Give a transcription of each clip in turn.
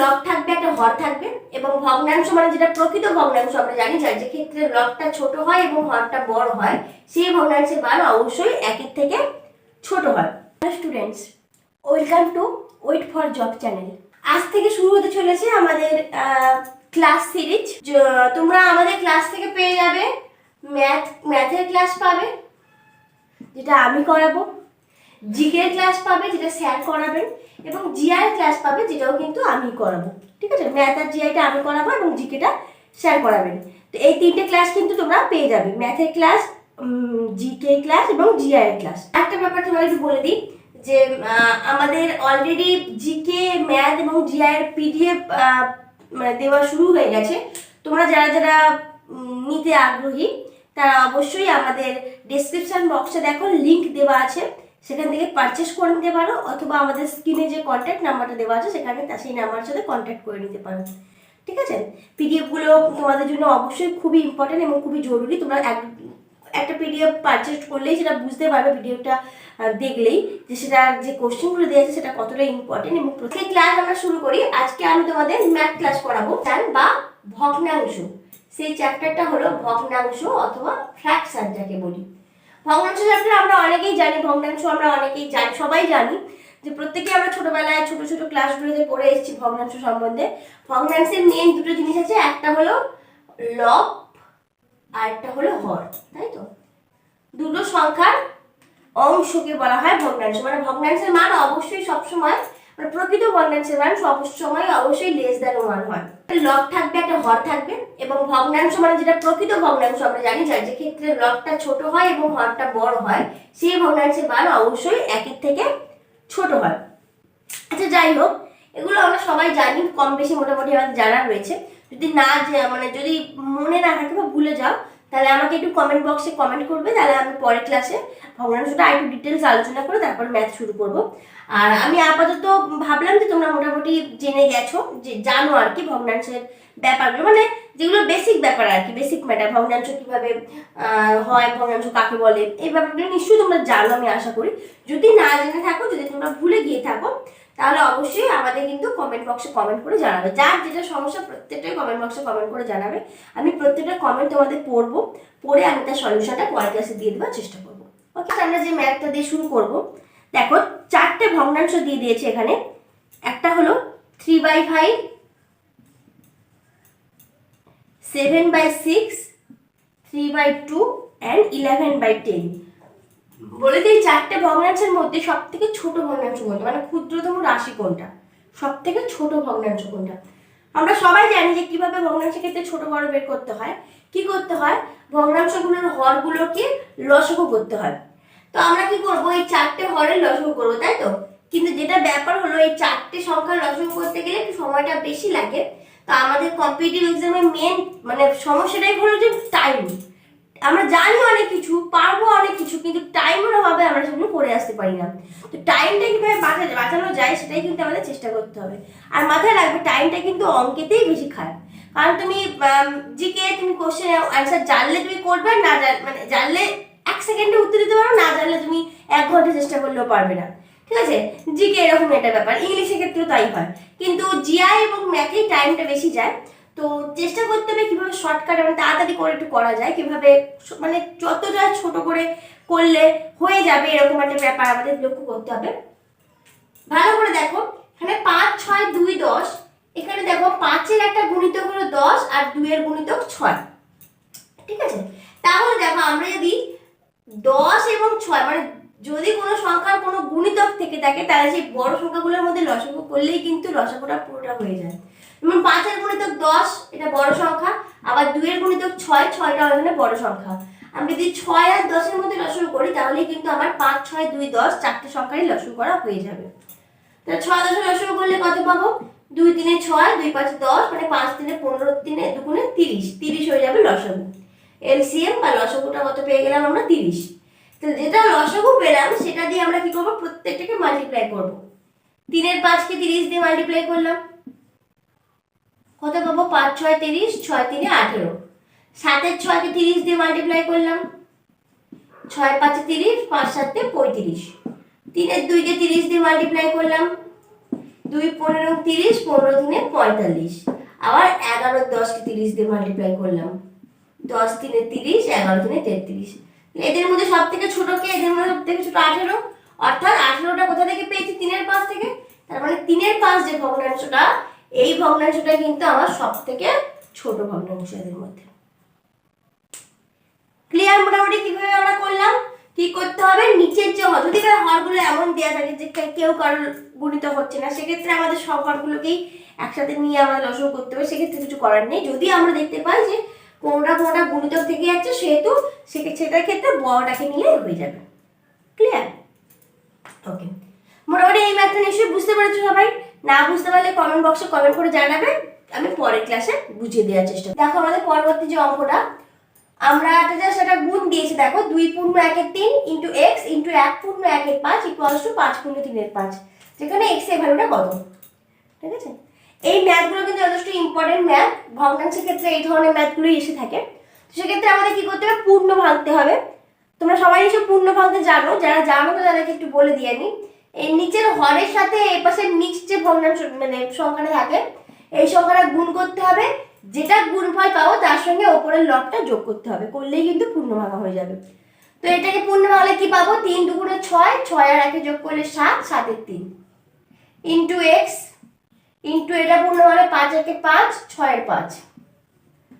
লব থাকবে, একটা হর থাকবে এবং ভগ্নাংশ মানে যেটা প্রকৃত ভগ্নাংশ, আমরা জানি যার যে ক্ষেত্রে লবটা ছোট হয় এবং হরটা বড় হয়, সেই ভগ্নাংশের মান অবশ্যই একের থেকে ছোট হয়। Students welcome to wait for job channel আজ থেকে শুরু হতে চলেছে আমাদের ক্লাস সিরিজ তোমরা আমাদের ক্লাস থেকে পেয়ে যাবে ম্যাথ ম্যাথের ক্লাস পাবে, যেটা আমি করাবো। জিকের ক্লাস পাবে, যেটা স্যার করাবেন, এবং জিআই ক্লাস পাবে, যেটাও কিন্তু আমি করাবো। ঠিক আছে? ম্যাথ আর জিআইটা আমি করাবো এবং জিকেটা স্যার করাবেন। তো এই তিনটে ক্লাস কিন্তু তোমরা পেয়ে যাবে। ম্যাথের ক্লাস জিকে ক্লাস এবং জিআই ক্লাস একটা ব্যাপার তোমাকে একটু বলে দিই, যে আমাদের অলরেডি জিকে ম্যাথ এবং জিআই এর পিডিএফ মানে দেওয়া শুরু হয়ে গেছে। তোমরা যারা যারা নিতে আগ্রহী, তারা অবশ্যই আমাদের ডেসক্রিপশন বক্সে দেখো লিংক দেওয়া আছে। সেখান থেকে পারচেস করে নিতে পারো, অথবা আমাদের স্ক্রিনে যে কন্ট্যাক্ট নাম্বারটা দেওয়া আছে, সেখানে তা সেই নাম্বারের সাথে কন্ট্যাক্ট করে নিতে পারো। ঠিক আছে? পিডিএফগুলো তোমাদের জন্য অবশ্যই খুবই ইম্পর্টেন্ট এবং খুবই জরুরি। তোমরা এক, একটা পিডিএফ পারচেস করলেই সেটা বুঝতে পারবে পিডিএফটা দেখলেই যে সেটা যে কোশ্চেনগুলো দেওয়া আছে, সেটা কতটা ইম্পর্টেন্ট এবং প্রত্যেক ক্লাস আমরা শুরু করি। আজকে আমি তোমাদের ম্যাথ ক্লাস করাবো জান বা ভগ্নাংশ। সেই চ্যাপ্টারটা হলো ভগ্নাংশ অথবা ফ্র্যাকশন যাকে বলি। ভগ্নাংশ চ্যাপ্টার আমরা অনেকেই জানি, ভগ্নাংশ আমরা অনেকেই জানি, সবাই জানি যে প্রত্যেকে আমরা ছোটবেলায় ছোট ছোট ক্লাসগুলোতে পড়ে এসেছি ভগ্নাংশ সম্বন্ধে। ভগ্নাংশের মেন দুটো জিনিস আছে, একটা হলো লব আর একটা হলো হর, তাই তো? দুটো সংখ্যার অংশকে বলা হয় ভগ্নাংশ। মানে ভগ্নাংশের মান অবশ্যই সবসময় মানে প্রকৃত ভগ্নাংশের মান সবসময় অবশ্যই লেস দ্যান ওয়ান হয়। লব থাকবে, একটা হর থাকবে এবং ভগ্নাংশ মানে যেটা প্রকৃত ভগ্নাংশ আমরা জানি যে ক্ষেত্রে লবটা ছোট হয় এবং হরটা বড় হয়, সেই ভগ্নাংশের মান অবশ্যই একের থেকে ছোট হয়। আচ্ছা যাই হোক, এগুলো আমরা সবাই জানি কম বেশি মোটামুটি আমাদের জানা রয়েছে। যদি না মানে যদি মনে না থাকে বা ভুলে যাও তাহলে আমাকে একটু কমেন্ট বক্সে কমেন্ট করবে, তাহলে আমি পরের ক্লাসে ভগ্নাংশটা আর একটু ডিটেলস আলোচনা করে তারপর ম্যাথ শুরু করব। আর আমি আপাতত ভাবলাম যে তোমরা মোটামুটি জেনে গেছো যে জানো আর কি ভগ্নাংশের ব্যাপারগুলো। মানে যেগুলো বেসিক ব্যাপার আর কি বেসিক ম্যাটার ভগ্নাংশ কীভাবে হয়, ভগ্নাংশ কাকে বলে, এই ব্যাপারগুলো নিশ্চয়ই তোমরা জানো, আমি আশা করি। যদি না জেনে থাকো, যদি তোমরা ভুলে গিয়ে থাকো, তাহলে অবশ্যই আমাদের কিন্তু কমেন্ট বক্সে কমেন্ট করে জানাবে। যার যেটা সমস্যা, প্রত্যেকটাই কমেন্ট বক্সে কমেন্ট করে জানাবে। আমি প্রত্যেকটা কমেন্ট তোমাদের পড়ব, পড়ে আমি তার সলিউশনটা পরের ক্লাসে দিয়ে দেওয়ার চেষ্টা করব। ওকে আমরা যে ম্যাথটা দিয়ে শুরু করব, দেখো, চারটে ভগ্নাংশ দিয়ে দিয়েছে এখানে। একটা হলো three by five seven by six three by two and eleven by ten বলে দিই, চারটে ভগ্নাংশের মধ্যে সব থেকে ছোট ভগ্নাংশ কোনটা? মানে ক্ষুদ্রতম রাশি কোনটা? সব থেকে ছোট ভগ্নাংশ কোনটা? আমরা সবাই জানি যে কীভাবে ভগ্নাংশের ক্ষেত্রে ছোট বড় বের করতে হয়। কি করতে হয়? ভগ্নাংশগুলোর হরগুলোকে লসগু করতে হয়। তো আমরা কি করব? এই চারটে হরের লসগু করব, তাই তো? কিন্তু যেটা ব্যাপার হলো, এই চারটে সংখ্যার লসগু করতে গেলে একটু সময়টা বেশি লাগে। তো আমাদের কম্পিটিটিভ এক্সামের মেন মানে সমস্যাটাই হলো যে টাইম আমরা জানি অনেক কিছু, পারব অনেক কিছু, কিন্তু টাইমের অভাবে আমরা সেগুলো করে আসতে পারি না। তো টাইমটা কীভাবে বাঁচা বাঁচানো যায় সেটাই কিন্তু আমাদের চেষ্টা করতে হবে। আর মাথায় রাখবে টাইমটা কিন্তু অঙ্কেতেই বেশি খায় কারণ তুমি জিকে তুমি কোশ্চেন অ্যান্সার জানলে তুমি করবে, না মানে জানলে এক সেকেন্ডে উত্তর দিতে পারো, না জানলে তুমি এক ঘণ্টা চেষ্টা করলেও পারবে না। ঠিক আছে? জিকে এরকম একটা ব্যাপার, ইংলিশের ক্ষেত্রেও তাই হয়। কিন্তু জিআই এবং ম্যাথে টাইমটা বেশি যায়, তো চেষ্টা করতে হবে কীভাবে শর্টকাট এবং তাড়াতাড়ি করে একটু করা যায়, কীভাবে মানে যতটা ছোট করে করলে হয়ে যাবে এরকম একটা ব্যাপার আমাদের লক্ষ্য করতে হবে। ভালো করে দেখো, এখানে পাঁচ, ছয়, দুই, দশ, এখানে দেখো পাঁচের একটা গুণিতক হলো দশ আর দুইয়ের গুণিতক ছয়। ঠিক আছে? তাহলে দেখো আমরা যদি দশ এবং ছয় মানে যদি কোনো সংখ্যার কোনো গুণিতক থেকে থাকে, তাহলে সেই বড় সংখ্যাগুলোর মধ্যে লসাগু করলেই কিন্তু লসাগুটা পুরোটা হয়ে যায়। যেমন পাঁচের গুণিতক দশ, এটা বড় সংখ্যা, আবার দুইয়ের গুণিতক ছয়, ছয়টা এখানে বড় সংখ্যা। আমি যদি ছয় আর দশের মধ্যে লসাগু করি তাহলে কিন্তু আমার পাঁচ, ছয়, দুই, দশ চারটে সংখ্যারই লসাগু করা হয়ে যাবে। তাহলে ছয় দশে লসাগু করলে কত পাবো? দুই তিনে ছয়, দুই পাঁচ দশ মানে পাঁচ তিনে পনেরো তিনে দুগুণে তিরিশ। তিরিশ হয়ে যাবে লসাগু। এলসিএম বা লসাগুটা কত পেয়ে গেলাম আমরা তিরিশ। তো যেটা লসাগু পেলাম, সেটা দিয়ে আমরা কি করব? প্রত্যেকটাকে মাল্টিপ্লাই করব। তিনের পাঁচকে তিরিশ দিয়ে মাল্টিপ্লাই করলাম। কত পাবো? পাঁচ, ছয়, তিরিশ, ছয়, তিনে আঠেরো। সাতের ছয়কে তিরিশ দিয়ে মাল্টিপ্লাই করলাম। ছয়, পাঁচে তিরিশ, পাঁচ সাতে পঁয়ত্রিশ। তিনের দুইকে তিরিশ দিয়ে মাল্টিপ্লাই করলাম। দুই, পনেরো, তিরিশ, পনেরো দিনে পঁয়তাল্লিশ। আবার এগারো, দশকে তিরিশ দিয়ে মাল্টিপ্লাই করলাম। দশ দিনে তিরিশ, এগারো দিনে তেত্রিশ। এদের মধ্যে সব থেকে ছোট কে? এদের মধ্যে সব থেকে ছোট আঠেরো। অর্থাৎ আঠেরোটা কোথা থেকে পেয়েছি? তিনের পাঁচ থেকে। তার মানে তিনের পাঁচ যে ভগ্নাংশটা, এই ভগ্নাংশটা কিন্তু আমার সব থেকে ছোট ভগ্নাংশ এদের মধ্যে। ক্লিয়ার মোটামুটি কীভাবে আমরা করলাম? কি করতে হবে? নিচের যে যদি হরগুলো এমন দেওয়া থাকে যে কেউ কারোর গুণিত হচ্ছে না, সেক্ষেত্রে আমাদের সব হরগুলোকেই একসাথে নিয়ে আমাদের লসও করতে হবে। সেক্ষেত্রে কিছু করার নেই। যদি আমরা দেখতে পাই যে কোনোটা কোনোটা গুণিতক থেকে যাচ্ছে, সেহেতু সেটার ক্ষেত্রে বড়টাকে নিলে হয়ে যাবে। ক্লিয়ার ওকে মোটামুটি এই ম্যাথটা নিশ্চয়ই বুঝতে পেরেছ সবাই। না বুঝতে পারলে কমেন্ট বক্সে কমেন্ট করে জানাবে। আমি পরের ক্লাসে বুঝিয়ে দেওয়ার চেষ্টা দেখো আমাদের পরবর্তী যে অঙ্কটা। আমরা একটা জাস্ট একটা গুণ দিয়েছি, দেখো দুই পূর্ণ একের তিন ইন্টু এক্স ইন্টু এক পূর্ণ একের পাঁচ ইকুয়ালস টু পাঁচ পূর্ণ তিনের পাঁচ। যেখানে এক্সের ভ্যালুটা কত? ঠিক আছে? এই ম্যাথগুলো কিন্তু যথেষ্ট ইম্পর্টেন্ট ম্যাথ ভগ্নাংশের ক্ষেত্রে এই ধরনের ম্যাথগুলোই এসে থাকে। সেক্ষেত্রে আমাদের কি করতে হবে? পূর্ণ ভাঙতে হবে। তোমরা সবাই নিশ্চয় পূর্ণ ভাঙতে জানো। যারা জানো তো তাদেরকে একটু বলে দিয়ে আমি এই নিচের হরের সাথে এ পাশে মিক্স যে ভগ্নাংশ মানে সংখ্যাটা থাকে, এই সংখ্যাটা গুণ করতে হবে। যেটা গুণফল পাবো তার সঙ্গে ওপরের লবটা যোগ করতে হবে। করলেই কিন্তু পূর্ণ ভাঙা হয়ে যাবে। তো এটাকে পূর্ণ ভাঙলে কি পাবো? তিন দুগুণে ছয় ছয় আর একে যোগ করলে সাত, সাতের তিন। ইন্টু এক্স ইন্টু এটা পূর্ণ হলে পাঁচ একে পাঁচ ছয়ের পাঁচ।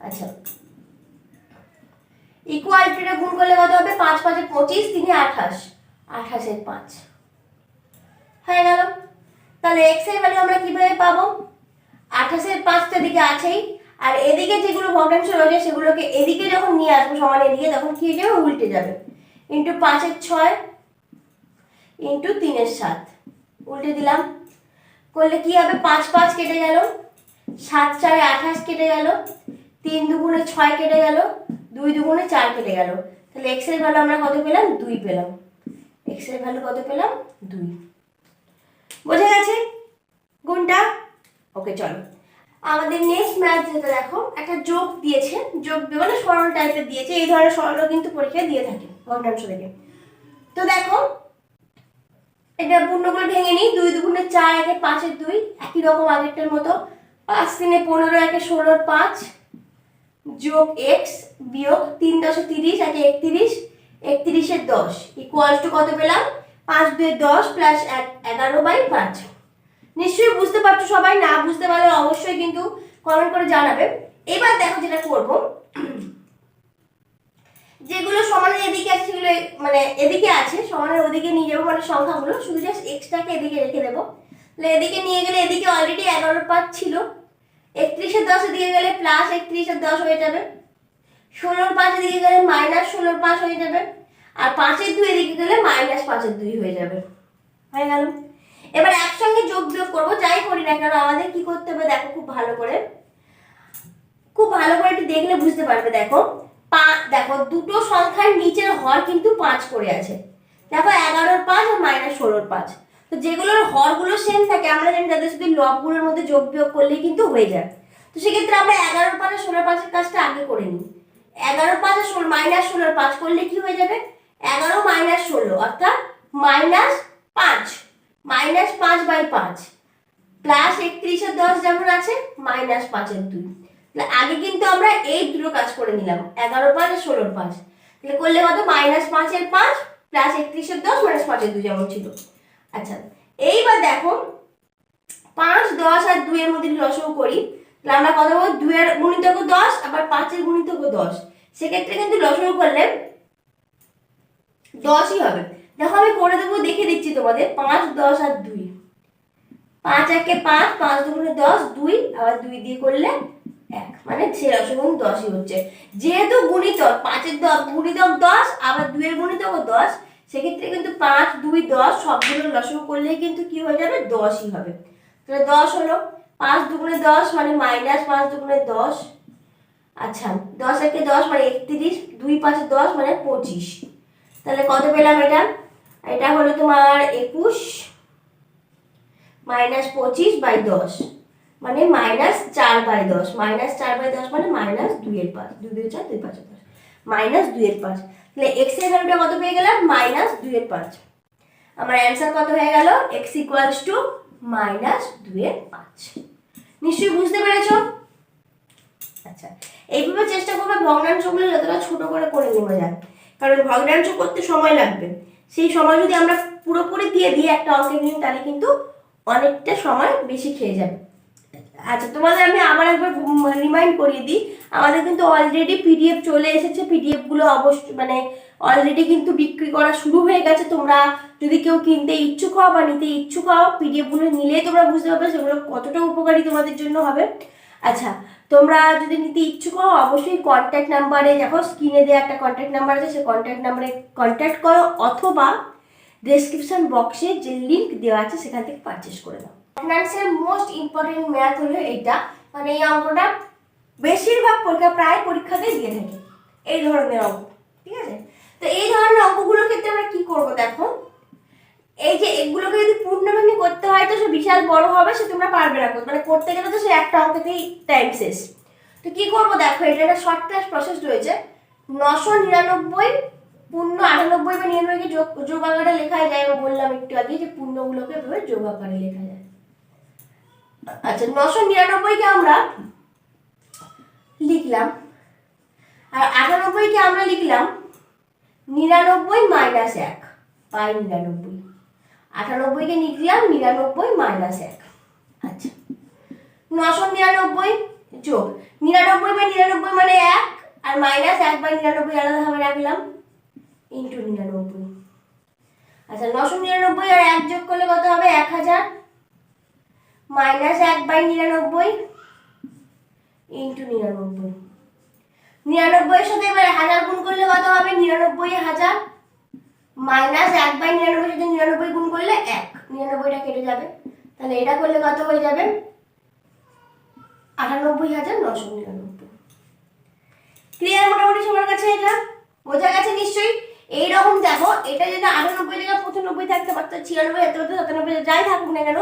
আচ্ছা। ইকুয়ালিটিটা গুণ করলে কত হবে? পাঁচ পাঁচে পঁচিশ, তিনে আঠাশ। আঠাশের পাঁচ। হয়ে গেল। তাহলে এক্সের ভ্যালু আমরা কীভাবে পাবো? আঠাশের পাঁচটা দিকে আছেই। আর এদিকে যেগুলো ভগ্নাংশ রয়েছে, সেগুলোকে এদিকে যখন নিয়ে আসব, সমান এদিকে, তখন কি হয়ে যাবে? উল্টে যাবে। ইন্টু পাঁচের ছয়, ইন্টু তিনের সাত। উল্টে দিলাম। করলে কি হবে? পাঁচ পাঁচ কেটে গেল। সাত চারে আঠাশ কেটে গেল। তিন দুগুণে ছয় কেটে গেল। দুই দুগুণে চার কেটে গেল। তাহলে এক্সের ভ্যালু আমরা কত পেলাম? দুই পেলাম। এক্সের ভ্যালু কত পেলাম? দুই। বোঝা গেছে? গুণটা? ওকে, চলো। আমাদের নেক্সট ম্যাথ যেটা দেখো, একটা যোগ দিয়েছে। যোগ মানে সরল টাইপের দিয়েছে। এই ধরনের সরলও কিন্তু পরীক্ষায় দিয়ে থাকে। ভগ্নাংশ থেকে। তো দেখো এটা পূর্ণ করে ভেঙে নিই। দুই দুগুণে চার, একে পাঁচের দুই, একই রকম আগেরটার মতো। পাঁচ তিনে পনেরো, একে ষোলোর পাঁচ, যোগ এক্স বিয়োগ তিন দশে তিরিশ, একে একত্রিশ একত্রিশের দশ। ইকুয়ালস টু কত পেলাম? পাঁচ দুই দশ প্লাস এক, এগারো বাই পাঁচ। নিশ্চয়ই বুঝতে পারছ সবাই, না বুঝতে পারলে অবশ্যই কিন্তু কমেন্ট করে জানাবে। এবার দেখো যেটা করব। যেগুলো সমানের এদিকে আছে, সেগুলো মানে এদিকে আছে, সমানের ওদিকে নিয়ে যাব মানে সংখ্যাগুলো, শুধু জাস্ট এক্সট্রাকে এদিকে রেখে দেবো। তাহলে এদিকে নিয়ে গেলে এদিকে অলরেডি এগারো পাঁচ ছিল। একত্রিশের দশে দিয়ে গেলে প্লাস একত্রিশের দশ হয়ে যাবে। ষোলোর পাঁচে দিকে গেলে মাইনাস ষোলোর পাঁচ হয়ে যাবে। আর পাঁচের দুই এদিকে গেলে মাইনাস পাঁচের দুই হয়ে যাবে। হয়ে গেল। এবার একসঙ্গে যোগ বিয়োগ করব, যাই করি না কেন, আমাদের কি করতে হবে দেখো খুব ভালো করে। খুব ভালো করে একটু দেখলে বুঝতে পারবে, দেখো। পা দেখো, দুটো সংখ্যার নিচের হর কিন্তু পাঁচ করে আছে। দেখো, এগারোর পাঁচ আর মাইনাস ষোলোর পাঁচ। তো যেগুলোর হরগুলো সেম থাকে, আমরা জানি তাদের শুধু লবগুলোর মধ্যে যোগ বিয়োগ করলেই কিন্তু হয়ে যায়। তো সেক্ষেত্রে আমরা এগারোর পাঁচ আর ষোলোর পাঁচের কাজটা আগে করে নিই। এগারো পাঁচ আর ষোলো মাইনাস ষোলোর পাঁচ করলে কি হয়ে যাবে? এগারো মাইনাস ষোলো, অর্থাৎ মাইনাস পাঁচ। মাইনাস পাঁচ বাই পাঁচ। প্লাস একত্রিশের দশ যেমন আছে মাইনাস পাঁচের দুই। তাহলে আগে কিন্তু আমরা এই দুটো কাজ করে নিলাম, এগারো পাঁচ আর ষোলোর পাঁচ। তাহলে করলে কত? মাইনাস পাঁচের পাঁচ, প্লাস একত্রিশের দশ, মাইনাস পাঁচের দুই যেমন ছিল। আচ্ছা এইবার দেখো, পাঁচ, দশ আর দুইয়ের মধ্যে লসও করি, তাহলে আমরা কত বলব দুইয়ের গুণিতক দশ, আবার পাঁচের গুণিতক দশ। সেক্ষেত্রে কিন্তু লসও করলে দশই হবে। দেখো আমি করে দেবো, দেখে দিচ্ছি তোমাদের, পাঁচ, দশ আর দুই। পাঁচ একে পাঁচ পাঁচ দুগুণে দশ, দুই, আবার দুই দিয়ে করলে এক মানে সে রসগুণ দশই হচ্ছে। যেহেতু গুণিতক, পাঁচের দশ গুণিতক দশ, আবার দুইয়ের গুণিতক দশ, সেক্ষেত্রে কিন্তু পাঁচ, দুই, দশ সবগুলো লসগু করলেই কিন্তু কি হয়ে যাবে? দশই হবে। তাহলে দশ হলো। পাঁচ দুগুণে দশ মানে মাইনাস পাঁচ দুগুণে দশ। আচ্ছা দশ একে দশ মানে একত্রিশ, দুই পাঁচে দশ মানে পঁচিশ। তাহলে কত পেলাম এটা? এটা হলো তোমার একুশ, মাইনাস পঁচিশ বাই দশ। মানে মাইনাস চার বাই দশ। মাইনাস চার বাই দশ মানে মাইনাস দুইয়ের পাঁচ। দুই দুই চার, দুই পাঁচের দশ। মাইনাস দুইয়ের পাঁচ। তাহলে এক্সের ভ্যালুটা কত পেয়ে গেলাম? মাইনাস দুইয়ের পাঁচ। আমার অ্যান্সার কত হয়ে গেল? এক্স ইকুয়ালস টু মাইনাস দুইয়ের পাঁচ। নিশ্চয়ই বুঝতে পেরেছ? আচ্ছা এইভাবে চেষ্টা করবে ভগ্নাংশগুলো যতটা ছোট করে করে নেওয়া যায়। কারণ ভগ্নাংশ করতে সময় লাগবে। সেই সময় যদি আমরা পুরোপুরি দিয়ে দিই একটা অঙ্কে নিই তাহলে কিন্তু অনেকটা সময় বেশি খেয়ে যাবে। আচ্ছা তোমাদের আমি আবার একবার রিমাইন্ড করিয়ে দিই। আমাদের কিন্তু অলরেডি পিডিএফ চলে এসেছে। পিডিএফগুলো অবশ্যই মানে অলরেডি কিন্তু বিক্রি করা শুরু হয়ে গেছে। তোমরা যদি কেউ কিনতে ইচ্ছুক হও বা নিতে ইচ্ছুক হও পিডিএফগুলো নিলেই তোমরা বুঝতে পারবে সেগুলো কতটা উপকারী তোমাদের জন্য হবে। আচ্ছা তোমরা যদি নিতে ইচ্ছুক হও, অবশ্যই কন্ট্যাক্ট নাম্বারে দেখো স্ক্রিনে দেওয়া একটা কন্ট্যাক্ট নাম্বার আছে। সেই কন্ট্যাক্ট নাম্বারে কন্ট্যাক্ট করো, অথবা ডেসক্রিপশন বক্সে যে লিংক দেওয়া আছে, সেখান থেকে পারচেস করে দাও। ফাইন্যান্সের মোস্ট ইম্পর্টেন্ট ম্যাথ হলো এইটা। মানে এই অঙ্কটা বেশিরভাগ পরীক্ষা প্রায় পরীক্ষাতেই দিয়ে থাকে। এই ধরনের অঙ্ক, ঠিক আছে? তো এই ধরনের অঙ্কগুলোর ক্ষেত্রে আমরা কি করব দেখো? এই যে এগুলোকে যদি পূর্ণভূমি করতে হয় তো সে বিশাল বড় হবে, সে তোমরা পারবে না মানে করতে গেলে তো সে একটা অঙ্কতেই টাইম শেষ। তো কি করব দেখো, এটা একটা শর্ট ক্লাস প্রসেস রয়েছে। নশো নিরানব্বই পূর্ণ আটানব্বই বা নিরানব্বইকে যোগ যোগ আকারে লেখা যায় বললাম একটু আগে যে পূর্ণগুলোকে এভাবে যোগ আকারে লেখা যায়। আচ্ছা নশো নিরানব্বইকে আমরা লিখলাম। আর আটানব্বইকে আমরা লিখলাম নিরানব্বই মাইনাস এক বাই নিরানব্বই। আটানব্বইকে লিখলাম নিরানব্বই মাইনাস এক। আচ্ছা। নশো নিরানব্বই যোগ নিরানব্বই বাই নিরানব্বই মানে এক আর মাইনাস এক বাই নিরানব্বই আলাদাভাবে রাখলাম ইন্টু নিরানব্বই। আচ্ছা নশো নিরানব্বই আর এক যোগ করলে কত হবে? এক হাজার। মাইনাস এক বাই নিরানব্বই ইন্টু নিরানব্বই। নিরানব্বইয়ের সাথে এবার হাজার গুণ করলে কত হবে? নিরানব্বই হাজার মাইনাস এক বাই নিরানব্বই সাথে নিরানব্বই গুণ করলে এক। নিরানব্বইটা কেটে যাবে। তাহলে এটা করলে কত হয়ে যাবে? আটানব্বই হাজার নশো নিরানব্বই। ক্লিয়ার মোটামুটি সবার কাছে এটা? বোঝা গেছে নিশ্চয়ই? এইরকম দেখো, এটা যেটা আটানব্বই জায়গা পঁচানব্বই থাকতে পারতো, ছিয়ানব্বই এত সাতানব্বই যাই থাকুক না কেন,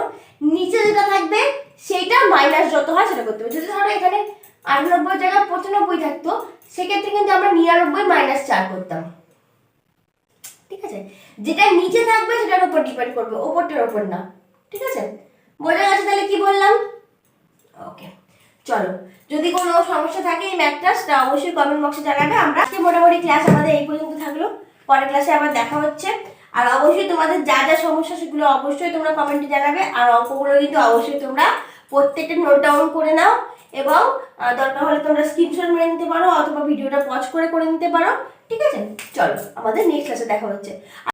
নিচে যেটা থাকবে সেইটা মাইনাস যত হয় সেটা করতে হবে। যদি ধরো এখানে আটানব্বই জায়গায় পঁচানব্বই থাকতো, সেক্ষেত্রে কিন্তু আমরা নিরানব্বই মাইনাস চার করতাম। ঠিক আছে? যেটা নিচে থাকবে, সেটার উপর ডিপেন্ড করবে, ওপরটার ওপর না। ঠিক আছে? বোঝা গেছে তাহলে কি বললাম? ওকে চলো। যদি কোনো সমস্যা থাকে এই ম্যাথটা সেটা অবশ্যই কমেন্ট বক্সে জানাবে। আমরা মোটামুটি ক্লাস আমাদের এই পর্যন্ত থাকল। পরের ক্লাসে আবার দেখা হচ্ছে। আর অবশ্যই তোমাদের যা যা সমস্যা, সেগুলো অবশ্যই তোমরা কমেন্টে জানাবে। আর অঙ্কগুলো কিন্তু অবশ্যই তোমরা প্রত্যেকটা নোট ডাউন করে নাও এবং দরকার হলে তোমরা স্ক্রিনশট মেরে নিতে পারো অথবা ভিডিওটা পজ করে করে নিতে পারো। ঠিক আছে? চলো, আমাদের নেক্সট ক্লাসে দেখা হচ্ছে।